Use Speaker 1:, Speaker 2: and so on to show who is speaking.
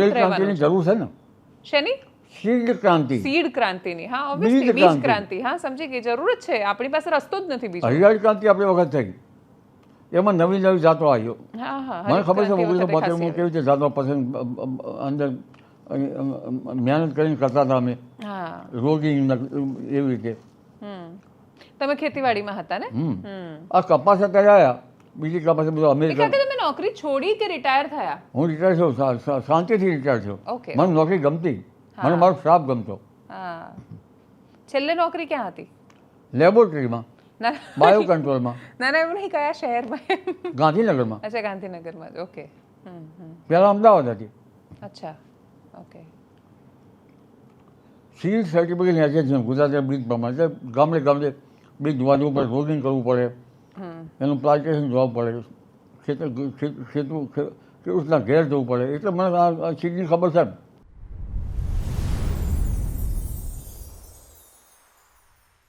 Speaker 1: Seed
Speaker 2: રહેવાનું
Speaker 1: જરૂર છે. ને?
Speaker 2: શેની?
Speaker 1: સીડ ક્રાંતિ
Speaker 2: સીડ ક્રાંતિની. હા ઓબ્વિયસલી
Speaker 1: બીજ ક્રાંતિ.
Speaker 2: હા સમજી ગઈ. જરૂર જ છે. આપણી પાસે રસ્તો જ નથી બીજો.
Speaker 1: હરિયાળી ક્રાંતિ આપણી વખત થઈ એમાં નવી નવી જાતો આવ્યો
Speaker 2: હા હા
Speaker 1: મને ખબર છે ઓગણીસો બોતેરમાં કેવી રીતે જાતો પસંદ અંદર મહેનત કરીને કરતા હતા અમે. રોગી એવી રીતે.
Speaker 2: તમે ખેતીવાડીમાં હતા ને?
Speaker 1: આ કપાસ અત્યારે આવ્યા બીજી કપાસ બધું અમેરિકા
Speaker 2: નોકરી છોડી કે રિટાયર થયા?
Speaker 1: હું રિટાયર શા- શાંતિથી રિટાયર થયો.
Speaker 2: ઓકે
Speaker 1: મને નોકરી ગમતી. મને મારો સ્ટાફ ગમતો.
Speaker 2: હા. છેલ્લે નોકરી ક્યાં હતી?
Speaker 1: લેબોરેટરીમાં. બાયો કંટ્રોલમાં
Speaker 2: ના. ના એમ નહીં કયા શહેરમાં?
Speaker 1: ગાંધીનગરમાં.
Speaker 2: અચ્છા ગાંધીનગરમાં જ. ઓકે
Speaker 1: પહેલાં અમદાવાદ હતી.
Speaker 2: અચ્છા. ઓકે
Speaker 1: સિવિલ સર્ટિફિકેટ નેચે છે ગુજરાત બ્રિજ પ્રમાણે ગામડે ગામડે બ્રિજ ધોવાનું ઉપર રોડિંગ કરવું પડે. એનું પ્લાન્ટેશન જોવા પડે. ખેતર ખેડૂતના ઘેર જવું પડે. એટલે મને આ સીટની ખબર છે